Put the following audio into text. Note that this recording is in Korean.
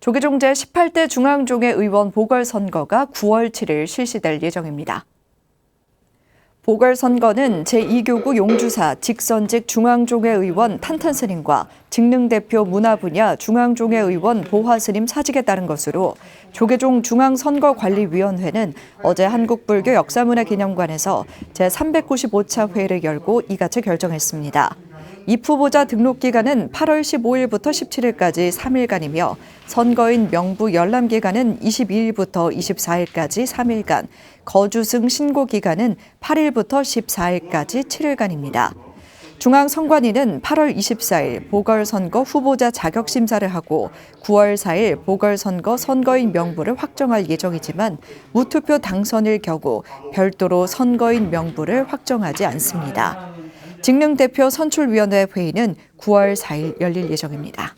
조계종 제18대 중앙종회 의원 보궐선거가 9월 7일 실시될 예정입니다. 보궐선거는 제2교구 용주사 직선직 중앙종회 의원 탄탄스님과 직능대표 문화분야 중앙종회 의원 보화스님 사직에 따른 것으로 조계종 중앙선거관리위원회는 어제 한국불교 역사문화기념관에서 제395차 회를 열고 이같이 결정했습니다. 입 후보자 등록 기간은 8월 15일부터 17일까지 3일간이며 선거인 명부 열람 기간은 22일부터 24일까지 3일간, 거주승 신고 기간은 8일부터 14일까지 7일간입니다. 중앙선관위는 8월 24일 보궐선거 후보자 자격 심사를 하고 9월 4일 보궐선거 선거인 명부를 확정할 예정이지만 무투표 당선일 경우 별도로 선거인 명부를 확정하지 않습니다. 직능대표 선출위원회 회의는 9월 4일 열릴 예정입니다.